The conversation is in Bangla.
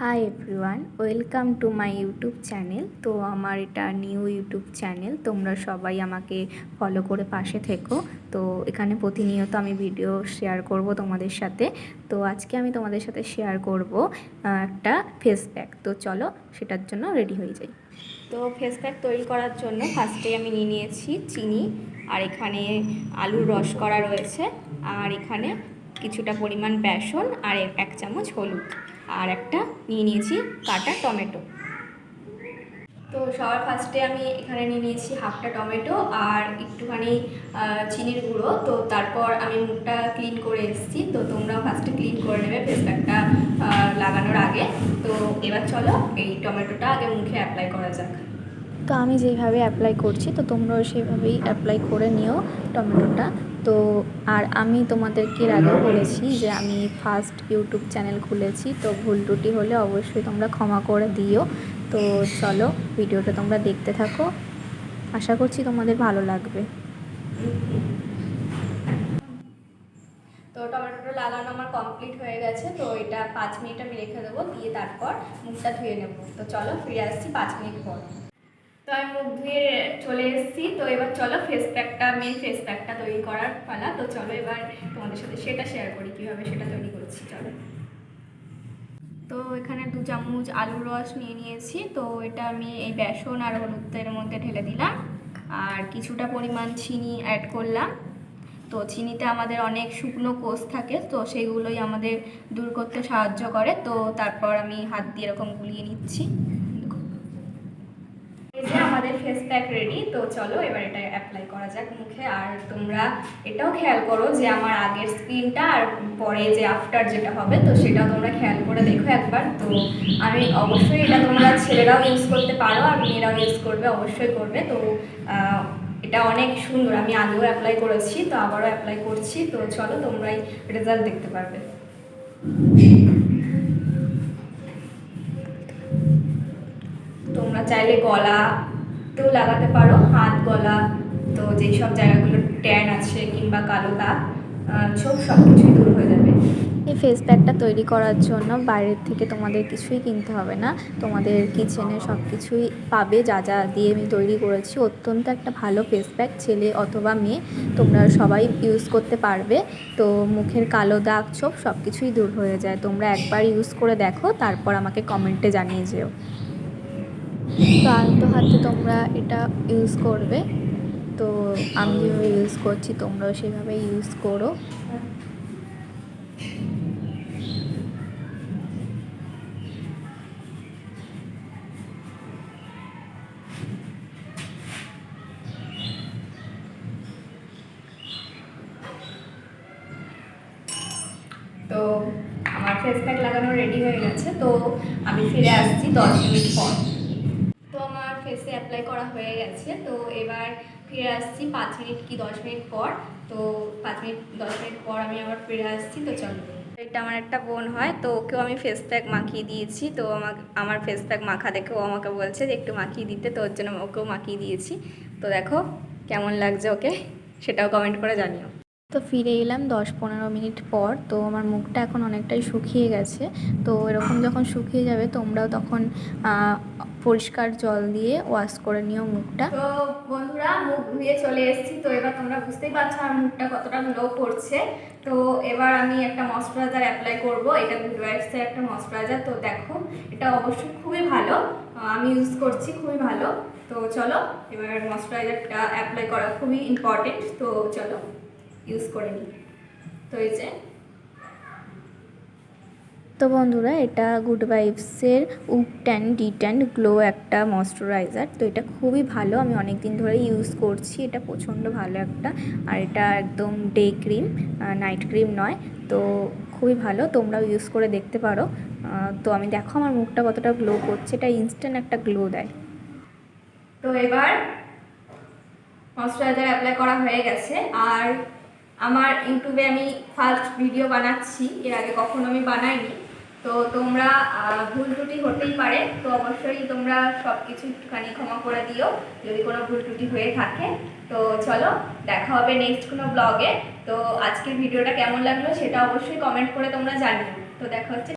Hi everyone welcome to my YouTube channel তো আমার এটা নিউ ইউটিউব চ্যানেল তোমরা সবাই আমাকে ফলো করে পাশে থেকো। তো এখানে প্রতিনিয়ত আমি ভিডিও শেয়ার করব তোমাদের সাথে। তো আজকে আমি তোমাদের সাথে শেয়ার করব একটা ফেস প্যাক তো চলো, সেটার জন্য রেডি হয়ে যাই। তো ফেস প্যাক তৈরি করার জন্য ফার্স্টে আমি নিয়ে নিয়েছি চিনি, আর এখানে আলুর রস করা রয়েছে। আর এখানে কিছুটা পরিমাণ বেসন আর এক চামচ হলুদ। আর একটা নিয়ে নিয়েছি কাটা টমেটো। তো সবার ফার্স্টে আমি এখানে নিয়ে নিয়েছি হাফটা টমেটো আর একটুখানি চিনির গুঁড়ো। তো তারপর আমি মুখটা ক্লিন করে এসেছি। তো তোমরাও ফার্স্টে ক্লিন করে নেবে ফেস প্যাকটা লাগানোর আগে। তো এবার চলো এই টমেটোটা আগে মুখে অ্যাপ্লাই করা যাক। তো আমি যেভাবে অ্যাপ্লাই করছি, তো তোমরাও সেভাবেই অ্যাপ্লাই করে নিও টমেটোটা। তো আর আমি তোমাদেরকে এর আগেও বলেছি যে আমি ফার্স্ট ইউটিউব চ্যানেল খুলেছি, তো ভুল ত্রুটি হলে অবশ্যই তোমরা ক্ষমা করে দিও। তো চলো ভিডিওটা তোমরা দেখতে থাকো। আশা করছি তোমাদের ভালো লাগবে। তো টমেটোটা লাগানো আমার কমপ্লিট হয়ে গেছে, তো এটা পাঁচ মিনিট আমি রেখে দেবো, দিয়ে তারপর মুখটা ধুয়ে নেব। তো চলো ফিরে আসছি পাঁচ মিনিট পর। তো আমি মুখ ধুয়ে চলে এসেছি। তো এবার চলো ফেস প্যাকটা মেন ফেস প্যাকটা তৈরি করার পালা। তো চলো এবার তোমাদের সাথে সেটা শেয়ার করি, কীভাবে সেটা তৈরি করছি, চলো। তো এখানে দু চামচ আলুর রস নিয়ে নিয়েছি। তো এটা আমি এই বেসন আর হলুদের মধ্যে ঢেলে দিলাম। আর কিছুটা পরিমাণ চিনি অ্যাড করলাম। তো চিনিতে আমাদের অনেক শুকনো কোষ থাকে, তো সেইগুলোই আমাদের দূর করতে সাহায্য করে। তো তারপর আমি হাত দিয়ে এরকম গুলিয়ে নিচ্ছি। আমাদের ফেস প্যাক রেডি তো চলো এবার এটা অ্যাপ্লাই করা যাক মুখে। আর তোমরা এটাও খেয়াল করো যে আমার আগের স্ক্রিনটা আর পরে যে আফটার যেটা হবে, তো সেটাও তোমরা খেয়াল করে দেখো একবার। তো আমি অবশ্যই এটা তোমরা ছেলেরাও ইউজ করতে পারো আর মেয়েরাও ইউজ করবে, অবশ্যই করবে। তো এটা অনেক সুন্দর। আমি আগেও অ্যাপ্লাই করেছি, তো আবারও অ্যাপ্লাই করছি। তো চলো তোমরাই রেজাল্ট দেখতে পারবে। তোমরা চাইলে গলা তেও লাগাতে পারো, হাত, গলা, তো যেই সব জায়গাগুলো ট্যান আছে কিংবা কালো দাগ সব সব কিছুই দূর হয়ে যাবে। এই ফেস প্যাকটা তৈরি করার জন্য বাইরের থেকে তোমাদের কিছুই কিনতে হবে না। তোমাদের কিচেনে সব কিছুই পাবে, যা যা দিয়ে আমি তৈরি করেছি। অত্যন্ত একটা ভালো ফেস প্যাক ছেলে অথবা মেয়ে, তোমরা সবাই ইউজ করতে পারবে। তো মুখের কালো দাগ, ছোপ সব কিছুই দূর হয়ে যায়। তোমরা একবার ইউজ করে দেখো, তারপর আমাকে কমেন্টে জানিয়ে যেও। তো আলতো হাতে তোমরা এটা ইউজ করবে। তো আমি যেভাবে ইউজ করছি, তোমরাও সেভাবে ইউজ করো। তো আমার ফেস প্যাক লাগানো রেডি হয়ে গেছে, তো আমি ফিরে আসছি দশ মিনিট পর। অ্যাপ্লাই করা হয়ে গেছে। তো এবার ফিরে আসছি পাঁচ মিনিট কি দশ মিনিট পর। তো পাঁচ মিনিট, দশ মিনিট পর আমি আবার ফিরে আসছি। তো চলো। এটা আমার একটা বোন হয়, তো ওকেও আমি ফেস প্যাক মাখিয়ে দিয়েছি। তো আমাকে, আমার ফেস প্যাক মাখা দেখে ও আমাকে বলছে যে একটু মাখিয়ে দিতে। তো ওর জন্য ওকেও মাখিয়ে দিয়েছি। তো দেখো কেমন লাগছে ওকে, সেটাও কমেন্ট করে জানিও। তো ফিরে এলাম দশ পনেরো মিনিট পর। তো আমার মুখটা এখন অনেকটাই শুকিয়ে গেছে। তো এরকম যখন শুকিয়ে যাবে, তোমরাও তখন পরিষ্কার জল দিয়ে ওয়াশ করে নিও মুখটা। তো বন্ধুরা, মুখ ধুয়ে চলে এসেছি। তো এবার তোমরা বুঝতেই পারছ আমার মুখটা কতটা গ্লো করছে। তো এবার আমি একটা ময়শ্চারাইজার অ্যাপ্লাই করব। এটা গুড ওয়াইফসের একটা ময়শ্চারাইজার তো দেখো, এটা অবশ্যই খুবই ভালো। আমি ইউজ করছি, খুবই ভালো। তো চলো, এবার ময়শ্চারাইজারটা অ্যাপ্লাই করা খুবই ইম্পর্টেন্ট তো চলো। ইউজ করে নিই। তো এই যে তো বন্ধুরা এটা গুড ভাইবসের ডি ট্যান গ্লো একটা ময়শ্চারাইজার তো এটা খুবই ভালো আমি অনেক দিন ধরে ইউজ করছি। এটা প্রচণ্ড ভালো একটা আর এটা একদম ডে ক্রিম নাইট ক্রিম নয়। তো খুবই ভালো তোমরাও ইউজ করে দেখতে পারো। তো আমি দেখো আমার মুখটা কতটা গ্লো করছে। এটা ইনস্ট্যান্ট একটা গ্লো দেয়। তো এবার ময়শ্চারাইজার অ্যাপ্লাই করা হয়ে গেছে। আর আমার ইউটিউবে আমি ফার্স্ট ভিডিও বানাচ্ছি, এর আগে কখনো আমি বানাইনি। তো তোমরা ভুল ত্রুটি হতেই পারে, তো অবশ্যই তোমরা সব কিছু একটুখানি ক্ষমা করে দিও, যদি কোনো ভুল ত্রুটি হয়ে থাকে। তো চলো, দেখা হবে নেক্সট কোনো ব্লগে তো আজকের ভিডিওটা কেমন লাগল সেটা অবশ্যই কমেন্ট করে তোমরা জানিও। তো দেখা হচ্ছে